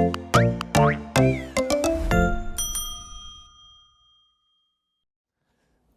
Bye.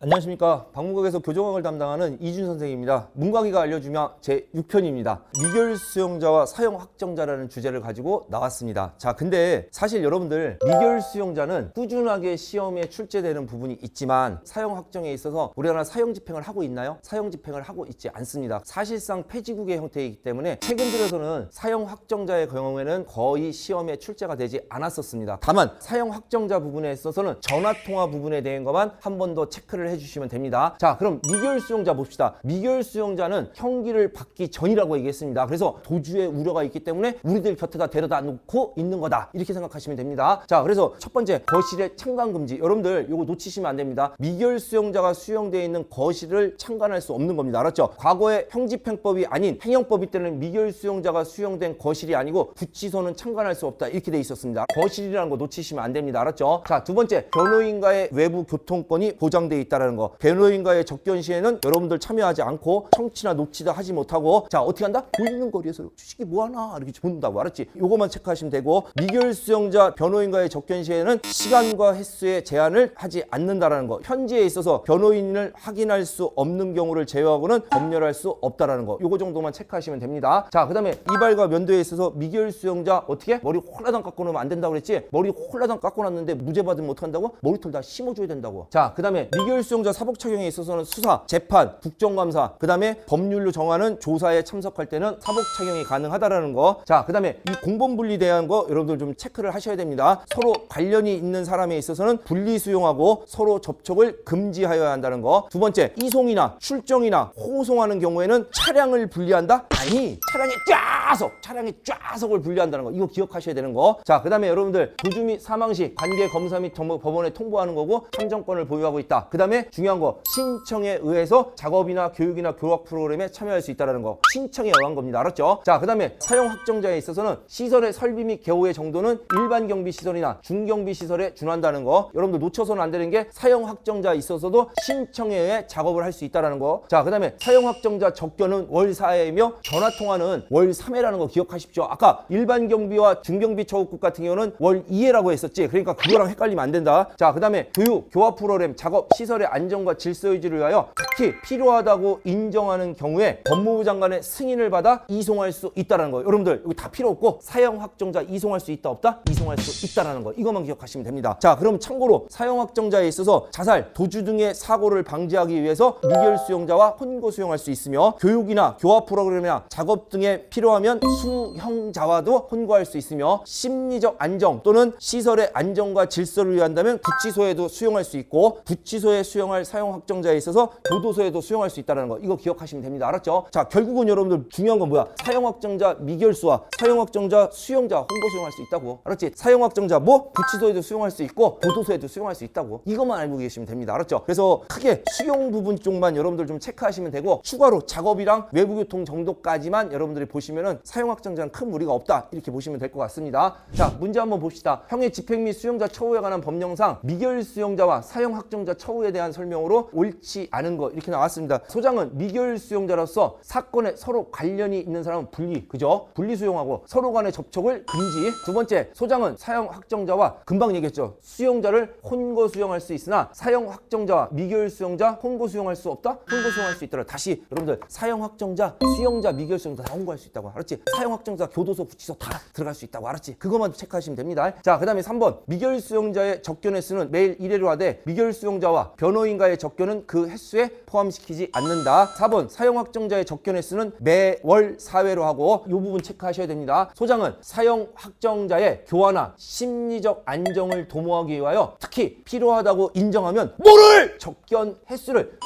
안녕하십니까. 박문각에서 교정학을 담당하는 이준 선생입니다. 문광이가 알려주면 제 6편입니다. 미결 수용자와 사용 확정자라는 주제를 가지고 나왔습니다. 자 근데 사실 여러분들 미결 수용자는 꾸준하게 시험에 출제되는 부분이 있지만 사용 확정에 있어서 우리나라 사용 집행을 하고 있나요? 사용 집행을 하고 있지 않습니다. 사실상 폐지국의 형태이기 때문에 최근 들어서는 사용 확정자의 경우에는 거의 시험에 출제가 되지 않았었습니다. 다만 사용 확정자 부분에 있어서는 전화통화 부분에 대한 것만 한 번 더 체크를 해주시면 됩니다. 자, 그럼 미결 수용자 봅시다. 미결 수용자는 형기를 받기 전이라고 얘기했습니다. 그래서 도주의 우려가 있기 때문에 우리들 곁에다 데려다 놓고 있는 거다. 이렇게 생각하시면 됩니다. 자, 그래서 첫 번째 거실의 참관 금지. 여러분들 이거 놓치시면 안 됩니다. 미결 수용자가 수용되어 있는 거실을 참관할 수 없는 겁니다. 알았죠? 과거에 형집행법이 아닌 행영법이 때는 미결 수용자가 수용된 거실이 아니고 구치소는 참관할 수 없다. 이렇게 돼 있었습니다. 거실이라는 거 놓치시면 안 됩니다. 알았죠? 자, 두 번째 변호인과의 외부 교통권이 보장돼 있다 라는 거. 변호인과의 접견 시에는 여러분들 참여하지 않고 청취나 녹취도 하지 못하고 자 어떻게 한다? 보이는 거리에서 주식이 뭐 하나 이렇게 본다고 알았지? 요거만 체크하시면 되고 미결 수용자 변호인과의 접견 시에는 시간과 횟수의 제한을 하지 않는다라는 거. 현지에 있어서 변호인을 확인할 수 없는 경우를 제외하고는 검열할 수 없다라는 거. 요거 정도만 체크하시면 됩니다. 자, 그다음에 이발과 면도에 있어서 미결 수용자 어떻게? 머리 홀라당 깎고 놓으면 안 된다고 그랬지? 머리 홀라당 깎고 놨는데 무죄 받으면 어떡한다고? 머리털 다 심어줘야 된다고. 자, 그다음에 미결 수 용자 사복 착용에 있어서는 수사, 재판, 국정감사, 그 다음에 법률로 정하는 조사에 참석할 때는 사복 착용이 가능하다라는 거. 자, 그 다음에 이 공범 분리 대한 거 여러분들 좀 체크를 하셔야 됩니다. 서로 관련이 있는 사람에 있어서는 분리 수용하고 서로 접촉을 금지하여야 한다는 거. 두 번째, 이송이나 출정이나 호송하는 경우에는 차량을 분리한다? 아니, 차량의 좌석, 차량의 좌석을 분리한다는 거. 이거 기억하셔야 되는 거. 자, 그 다음에 여러분들 도주 및 사망 시 관계 검사 및 법원에 통보하는 거고 참정권을 보유하고 있다. 그 다음에 중요한 거 신청에 의해서 작업이나 교육이나 교학 프로그램에 참여할 수 있다는 거. 신청에 의한 겁니다. 알았죠? 자, 그 다음에 사용 확정자에 있어서는 시설의 설비 및 개호의 정도는 일반 경비 시설이나 중경비 시설에 준한다는 거. 여러분들 놓쳐서는 안 되는 게 사용 확정자에 있어서도 신청에 의해 작업을 할 수 있다는 거. 자, 그 다음에 사용 확정자 접견은 월 4회이며 전화 통화는 월 3회라는 거 기억하십시오. 아까 일반 경비와 중경비 처우국 같은 경우는 월 2회라고 했었지. 그러니까 그거랑 헷갈리면 안 된다. 자, 그 다음에 교육, 교화 프로그램, 작업, 시설의 안정과 질서 유지를 위하여 특히 필요하다고 인정하는 경우에 법무부 장관의 승인을 받아 이송할 수 있다는 거. 여러분들 여기 다 필요 없고 사용 확정자 이송할 수 있다 없다? 이송할 수 있다라는 거. 이것만 기억하시면 됩니다. 자, 그럼 참고로 사용 확정자에 있어서 자살, 도주 등의 사고를 방지하기 위해서 미결 수용자와 혼고 수용할 수 있으며 교육이나 교화 프로그램이나 작업 등에 필요하면 수형자와도 혼고할 수 있으며 심리적 안정 또는 시설의 안정과 질서를 위한다면 구치소에도 수용할 수 있고 구치소에 수용 할 사용 확정자에 있어서 교도소에도 수용할 수 있다는 거 이거 기억하시면 됩니다. 알았죠? 자, 결국은 여러분들 중요한 건 뭐야? 사용 확정자 미결수와 사용 확정자 수용자 혼고 수용할 수 있다고. 알았지? 사용 확정자 뭐 구치소에도 수용할 수 있고 교도소에도 수용할 수 있다고. 이것만 알고 계시면 됩니다. 알았죠? 그래서 크게 수용 부분 쪽만 여러분들 좀 체크하시면 되고 추가로 작업이랑 외부 교통 정도까지만 여러분들이 보시면은 사용 확정자는 큰 무리가 없다. 이렇게 보시면 될 것 같습니다. 자, 문제 한번 봅시다. 형의 집행 및 수용자 처우에 관한 법령상 미결 수용자와 사용 확정자 처우에 대한 설명으로 옳지 않은 거 이렇게 나왔습니다. 소장은 미결 수용자로서 사건에 서로 관련이 있는 사람은 분리, 그죠? 분리 수용하고 서로 간의 접촉을 금지. 두 번째, 소장은 사용 확정자와 금방 얘기했죠. 수용자를 혼고 수용할 수 있으나 사용 확정자와 미결 수용자 혼고 수용할 수 없다? 혼고 수용할 수 있더라. 다시 여러분들 사용 확정자, 수용자, 미결 수용자 다 혼고할 수 있다고 알았지? 사용 확정자, 교도소, 구치소 다 들어갈 수 있다고 알았지? 그것만 체크하시면 됩니다. 자, 그다음에 3번 미결 수용자의 접견 횟수는 매일 1회로 하되 미결 수용자와 변호 인과의 접견은 그 횟수에 포함시키지 않는다. 4번 사용 확정자의 접견 횟수는 매월 4회로 하고 이 부분 체크하셔야 됩니다. 소장은 사용 확정자의 교화나 심리적 안정을 도모하기 위하여 특히 필요하다고 인정하면 뭐를 접견 횟수를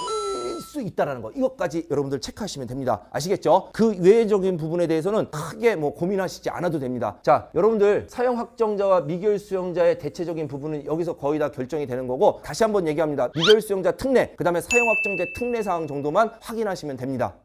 수 있다라는 거. 이것까지 여러분들 체크하시면 됩니다. 아시겠죠? 그 외적인 부분에 대해서는 크게 뭐 고민하시지 않아도 됩니다. 자 여러분들 사용 확정자와 미결 수용자의 대체적인 부분은 여기서 거의 다 결정이 되는 거고 다시 한번 얘기합니다. 미결 수용자 특례 그 다음에 사용 확정자 특례 사항 정도만 확인하시면 됩니다